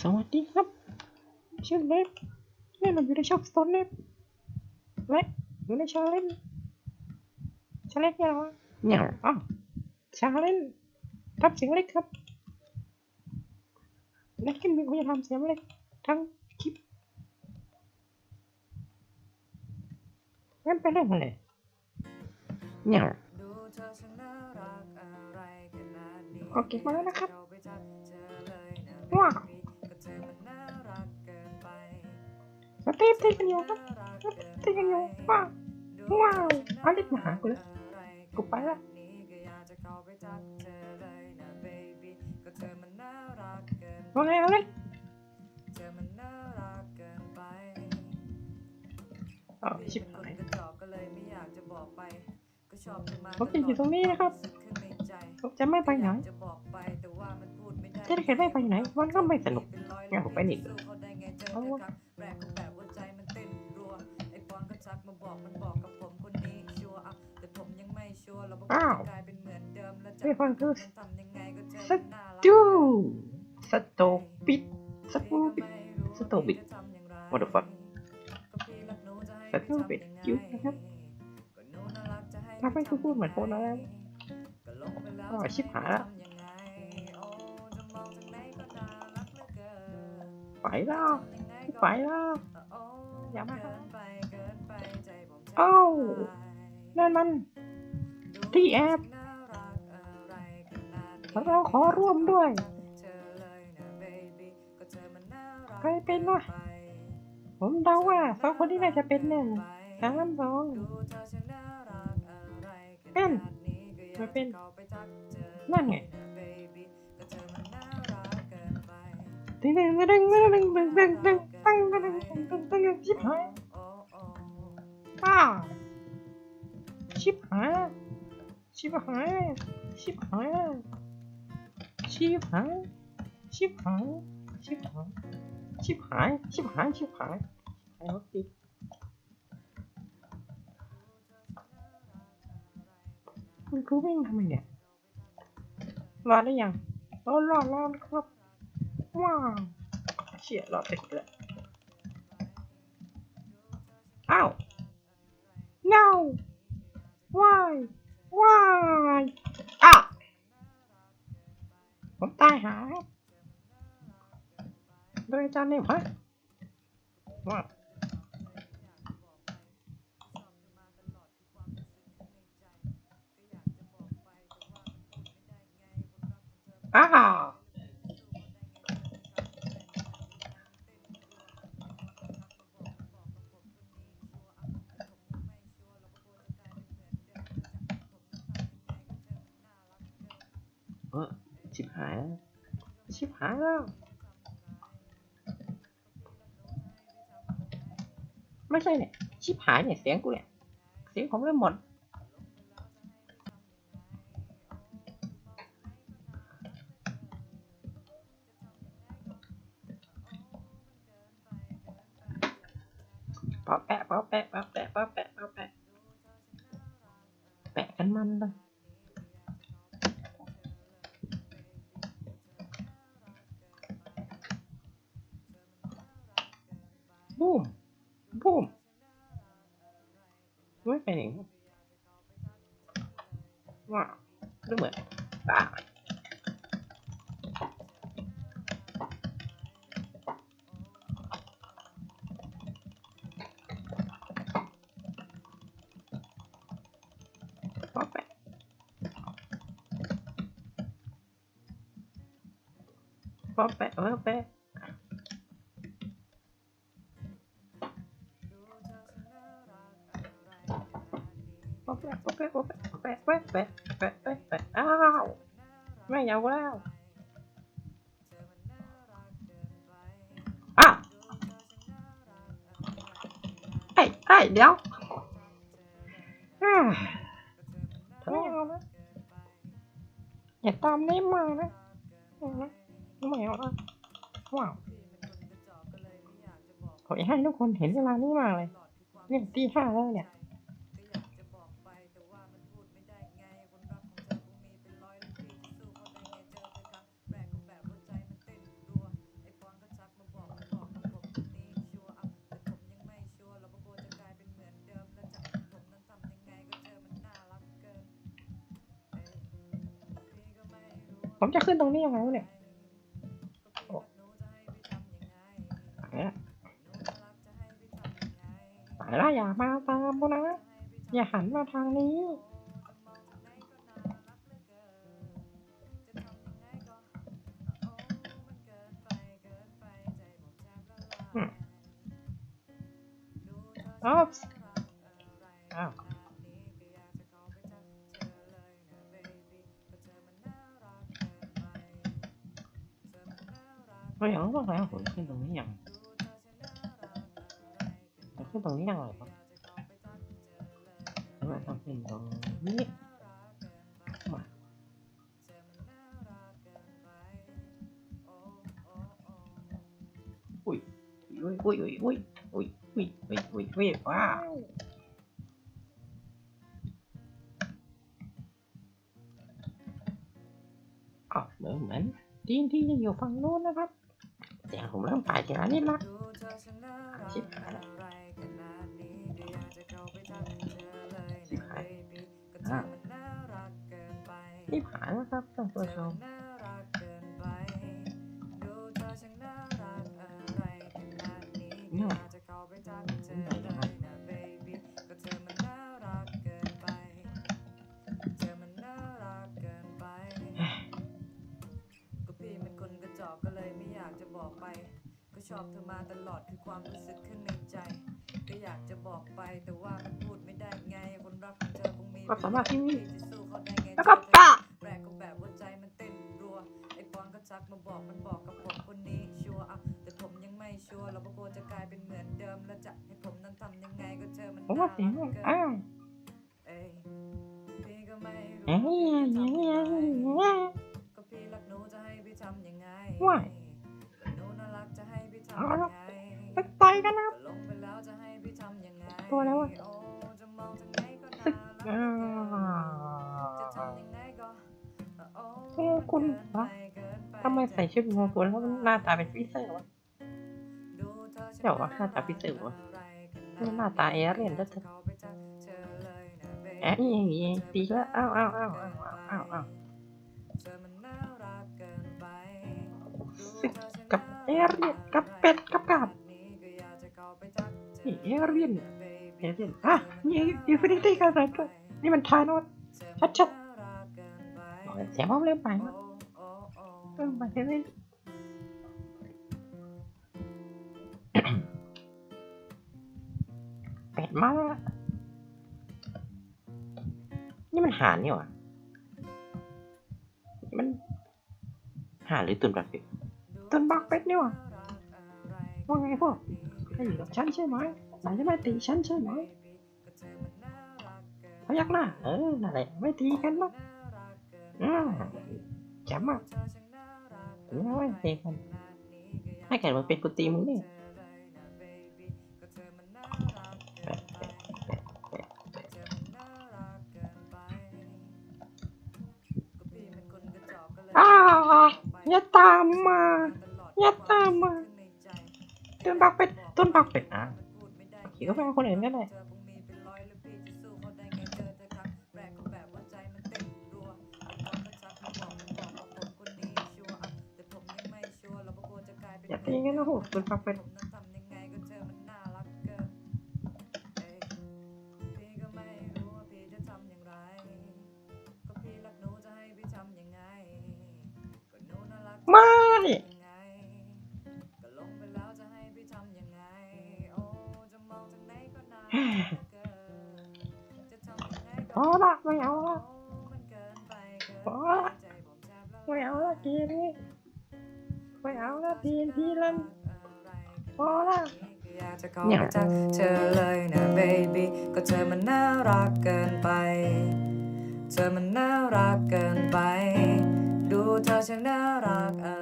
สวัสดีครับ ชื่อเล็บเล่นอยู่ในช่องสโตนเล็บและอยู่ในชาเลนชาเลนเนี่ยเหรอเนี่ยอ๋อชาเลนทำเสียงเล็กครับและขึ้นมีคุณจะทำเสียงเล็กทั้งคลิปงั้นไปเรื่องเลยเนี่ยโอเคมาแล้วนะครับว้าว สเต็ปเต้นกันอยู่ครับเต็ปเต้นกันอยู่ว้าวว้าวอเล็กมาหากูแล้วกูไปละว่าไงอเล็กอ๋อชิบหายผมจะอยู่ตรงนี้นะครับผมจะไม่ไปไหนถ้าเกิดไม่ไปไหนมันก็ไม่สนุกงั้นผมไปนี่เก็บอกมันบอกกับผมคนนี้ชัวร์อะแต่ผมยังไม่ชัวร์เราบอกว่ากลายเป็นเหมือนเดิมแล้วจะทำยังไงก็เจอสหน้าเราจูสตูปิดสตูปิดสตูปิด what the fuck สตูปิดยูนะครับถ้าไม่พูดเหมือนคนแล้วก็ชิบหายละไปแล้วไปแล้วอย่ามาครั อ้าวนั่นมันที่แอบเราขอร่วมด้วย ใครเป็นวะผมเดาว่าสองคนนี้น่าจะเป็นแน่สามสองเป็นไม่เป็น นั่นไงตึงตึงตึงตึงตึงตึงตึงตึงตึงตึงตึงตึงชิบหาย อ้า ชิบหาย ชิบหาย ชิบหาย ชิบหาย ชิบหาย ชิบหาย ชิบหาย ชิบหาย ชิบหายไอ้รถติดคุณครูวิ่งทำไมเนี่ยรอดได้ยังรอดรอดรอดครับว้าวเชี่ยรอดติดแล้วอ้าว no why why อ้าผมตายหาครับโดยอาจารย์นี่ยฮะว่าวอ้าว เออ ชิบหายแล้วชิบหายแล้ว ไม่ใช่เนี่ย ชิบหายเนี่ย เสียงกูเนี่ย เสียงผมเริ่มหมดปอแปะปอแปะปอแปะปอ ไม่ไปไหนวะว้าวดูเหมือนตายป๊อปแแปะปะแปะปะแปะปะแปะแปะแปะแปะอ้าวไม่เอาแล้วอ้าวไอ้ไอ้เดี๋ยวอ่าไม่เอานะอย่าตามนี้มานะไม่เอานะว้าวขอให้ทุกคนเห็นเวลานี้มากเลยเนี่ยตีห้าแล้วเนี่ย ผมจะขึ้นตรงนี้ยังไงวะเนี่ยโอ้ไละไละอย่ามาตามกูนะ อย่าหันมาทางนี้อ๊อฟอ้าว ไม่เอาต้องแล้วผมขึ้นตรงนี้ยังขึ้นตรงนี้ยังไงครับทำไมต้องขึ้นตรงนี้มาอุ้ยอุ้ยอุ้ยอุ้ยอุ้ยอุ้ยอุ้ยอุ้ยอุ้ยว้าวอ๋อเหมือนเหมือนทีนที่จะอยู่ฝั่งโน้นนะครับ ผมเริ่มไปทีละนิดละชิบหายละชิบหายอะชิบหายแล้วครับท่านผู้ชมเนี่ย อกก็เลยไม่อยากจะบอกไป ก็ชอบเธอมาตลอดคือความรู้สึกข้างในใจ ก็อยากจะบอกไปแต่ว่ามันพูดไม่ได้ไงคนรักของเธอคงมีก็สามารถที่พี่จะสู้เขาได้ไงแล้วก็ป้าแรกก็แบบว่าใจมันเต้นรัวไอ้ปอนก็ชักมาบอกมันบอกกับผมคนนี้ชัวร์อะแต่ผมยังไม่ชัวร์เราก็กลัวจะกลายเป็นเหมือนเดิมแล้วจะให้ผมนั้นทำยังไงก็เธอมันผมว่าเสียงน่รักเกินอ้าวเอ้ยพี่ก็ไม่รู้เอ้ยว่าเอ้ยพี่จะเอ้ยทำยังไง เทำยังไงว่าก็หนูน่ารักจะให้พี่ทำเอายัละงไงไปต่อยกันนะครับก็ลงไปแล้วจะให้พี่ทำยังไงตัวอะไรวะโอ้จะมองทางไหนก็น่าอ่ารักเหลือเกินจะทำยังไงก็โอ้เอ้ยคุณเกินฮะไปเกินไปทำไมใส่ชุดหัวคุณแล้วมันหน้าตาเป็นฟิเซอร์วะดูเธอเดี๋ยววะหน้าตาพิเศษวะมันหน้าตาเอเลี่ยนแล้วเธอแอะอย่างงี้ตีก็อ้าวอ้าวอ้าวอ้าวอ้าว เอเลี่ยนกับเป็ดกับกาบนี่เอเลี่ยนเอเลี่ยนอะนี่อินฟินิตี้กันอะไรด้วยนี่มันทานอสชัดๆเสียงมันเริ่มไปเริ่มไปเรื่อยเป็ดมาแล้วนี่มันหานนี่หว่ามันหานหรือตุนบักเป็ด ตุนบักเป็ดนี่ว่าว่าไงพวกให้อยู่กับฉันใช่ไหมนายจะไม่ตีฉันใช่ไหมพยักหน้าเออนั่นแหละไม่ตีกันหรอกอืมจ๋มอะถึงแม้ว่าตีกันให้แขกมันเป็นกูตีมึงนี่อ้าวอย่าตามมา อย่าตามมาตุนบักเป็ดตุนบักเป็ดอะขี่ก็ไปเอาคนอื่นก็ได้อย่าตีกันนะโหตุนบักเป็ด ละไม่เอาละทีนี้ไม่เอาละทีนทีลันพอละอยากจะขอจากเธอเลยนะ baby ก็เธอมันน่ารักเกินไป เธอมันน่ารักเกินไป ดูเธอช่างน่ารักอะไร